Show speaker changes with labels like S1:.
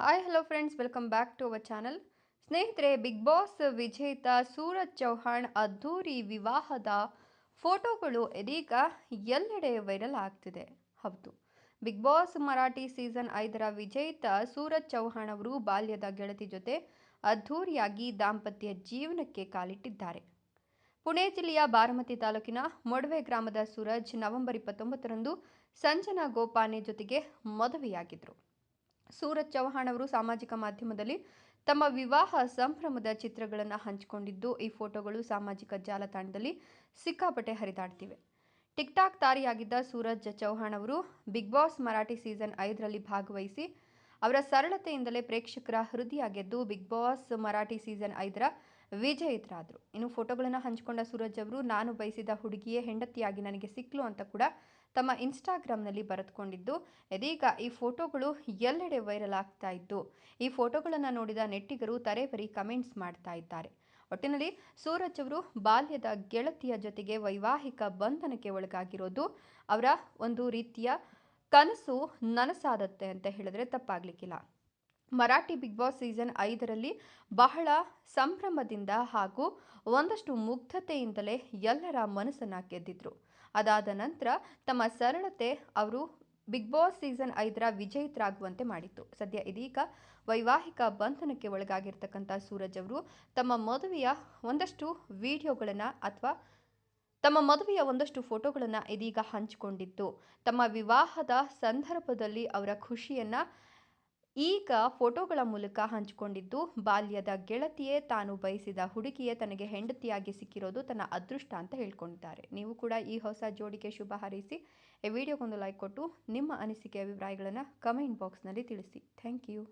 S1: Hi hello friends welcome back to our channel ಸ್ನೇಹಿತರೆ Bigg Boss ವಿಜೇತ ಸೂರಜ್ ಚೌಹಾಣ್ ಅದ್ಧೂರಿ ವಿವಾಹದ ಫೋಟೋಗಳು ಇದೀಗ ಎಲ್ಲೆಡೆ ವೈರಲ್ ಆಗ್ತಿದೆ. ಹೌದು. ಬಿಗ್ ಬಾಸ್ ಮರಾಠಿ ಸೀಸನ್ ಐದರ ವಿಜೇತ ಸೂರಜ್ ಚೌಹಾಣ್ ಅವರು ಬಾಲ್ಯದ ಗೆಳತಿ ಜೊತೆ ಅದ್ಧೂರಿಯಾಗಿ ದಾಂಪತ್ಯ ಜೀವನಕ್ಕೆ ಕಾಲಿಟ್ಟಿದ್ದಾರೆ. ಪುಣೆ ಜಿಲ್ಲೆಯ ಬಾರಮತಿ ತಾಲೂಕಿನ ಮೊಡವೆ ಗ್ರಾಮದ ಸೂರಜ್ ನವೆಂಬರ್ ಇಪ್ಪತ್ತೊಂಬತ್ತರಂದು ಸಂಜನಾ ಗೋಪಾನೆ ಜೊತೆಗೆ ಮದುವೆಯಾಗಿದ್ದರು ಸೂರಜ್ ಚೌಹಾಣ್ ಅವರು ಸಾಮಾಜಿಕ ಮಾಧ್ಯಮದಲ್ಲಿ ತಮ್ಮ ವಿವಾಹ ಸಂಭ್ರಮದ ಚಿತ್ರಗಳನ್ನು ಹಂಚಿಕೊಂಡಿದ್ದು, ಈ ಫೋಟೋಗಳು ಸಾಮಾಜಿಕ ಜಾಲತಾಣದಲ್ಲಿ ಸಿಕ್ಕಾಪಟ್ಟೆ ಹರಿದಾಡ್ತಿವೆ. ಟಿಕ್ಟಾಕ್ ತಾರಿಯಾಗಿದ್ದ ಸೂರಜ್ ಚೌಹಾಣ್ ಅವರು ಬಿಗ್ ಬಾಸ್ ಮರಾಠಿ ಸೀಸನ್ ಐದರಲ್ಲಿ ಭಾಗವಹಿಸಿ, ಅವರ ಸರಳತೆಯಿಂದಲೇ ಪ್ರೇಕ್ಷಕರ ಹೃದಯ ಗೆದ್ದು ಬಿಗ್ ಬಾಸ್ ಮರಾಠಿ ಸೀಸನ್ ಐದರ ವಿಜೇತರಾದರು. ಇನ್ನು ಫೋಟೋಗಳನ್ನು ಹಂಚಿಕೊಂಡ ಸೂರಜ್ ಅವರು, ನಾನು ಬಯಸಿದ ಹುಡುಗಿಯೇ ಹೆಂಡತಿಯಾಗಿ ನನಗೆ ಸಿಕ್ಲು ಅಂತ ಕೂಡ ತಮ್ಮ ಇನ್ಸ್ಟಾಗ್ರಾಮ್ನಲ್ಲಿ ಬರೆದುಕೊಂಡಿದ್ದು. ಇದೀಗ ಈ ಫೋಟೋಗಳು ಎಲ್ಲೆಡೆ ವೈರಲ್ ಆಗ್ತಾ ಇದ್ದು, ಈ ಫೋಟೋಗಳನ್ನು ನೋಡಿದ ನೆಟ್ಟಿಗರು ತರೇಬರಿ ಕಮೆಂಟ್ಸ್ ಮಾಡ್ತಾ ಇದ್ದಾರೆ. ಒಟ್ಟಿನಲ್ಲಿ ಸೂರಜ್ ಅವರು ಬಾಲ್ಯದ ಗೆಳತಿಯ ಜೊತೆಗೆ ವೈವಾಹಿಕ ಬಂಧನಕ್ಕೆ ಒಳಗಾಗಿರೋದು, ಅವರ ಒಂದು ರೀತಿಯ ಕನಸು ನನಸಾದತ್ತೆ ಅಂತ ಹೇಳಿದ್ರೆ ತಪ್ಪಾಗ್ಲಿಕ್ಕಿಲ್ಲ. ಮರಾಠಿ ಬಿಗ್ ಬಾಸ್ ಸೀಸನ್ ಐದರಲ್ಲಿ ಬಹಳ ಸಂಭ್ರಮದಿಂದ ಹಾಗೂ ಒಂದಷ್ಟು ಮುಗ್ಧತೆಯಿಂದಲೇ ಎಲ್ಲರ ಮನಸ್ಸನ್ನು ಗೆದ್ದಿದ್ರು ಅದಾದ ನಂತರ ತಮ್ಮ ಸರಳತೆ ಅವರು ಬಿಗ್ ಬಾಸ್ ಸೀಸನ್ ಐದರ ವಿಜೇತರಾಗುವಂತೆ ಮಾಡಿತ್ತು. ಸದ್ಯ ಇದೀಗ ವೈವಾಹಿಕ ಬಂಧನಕ್ಕೆ ಒಳಗಾಗಿರ್ತಕ್ಕಂಥ ಸೂರಜ್ ಅವರು ತಮ್ಮ ಮದುವೆಯ ಒಂದಷ್ಟು ವಿಡಿಯೋಗಳನ್ನು ಅಥವಾ ತಮ್ಮ ಮದುವೆಯ ಒಂದಷ್ಟು ಫೋಟೋಗಳನ್ನು ಇದೀಗ ಹಂಚಿಕೊಂಡಿತ್ತು ತಮ್ಮ ವಿವಾಹದ ಸಂದರ್ಭದಲ್ಲಿ ಅವರ ಖುಷಿಯನ್ನು ಈಗ ಫೋಟೋಗಳ ಮೂಲಕ ಹಂಚಿಕೊಂಡಿದ್ದು, ಬಾಲ್ಯದ ಗೆಳತಿಯೇ ತಾನು ಬಯಸಿದ ಹುಡುಗಿಯೇ ತನಗೆ ಹೆಂಡತಿಯಾಗಿ ಸಿಕ್ಕಿರೋದು ತನ್ನ ಅದೃಷ್ಟ ಅಂತ ಹೇಳ್ಕೊಂಡಿದ್ದಾರೆ. ನೀವು ಕೂಡ ಈ ಹೊಸ ಜೋಡಿಗೆ ಶುಭ ಹಾರೈಸಿ, ಈ ವಿಡಿಯೋಗೊಂದು ಲೈಕ್ ಕೊಟ್ಟು ನಿಮ್ಮ ಅನಿಸಿಕೆ, ಅಭಿಪ್ರಾಯಗಳನ್ನು ಕಮೆಂಟ್ ಬಾಕ್ಸ್ನಲ್ಲಿ ತಿಳಿಸಿ. Thank you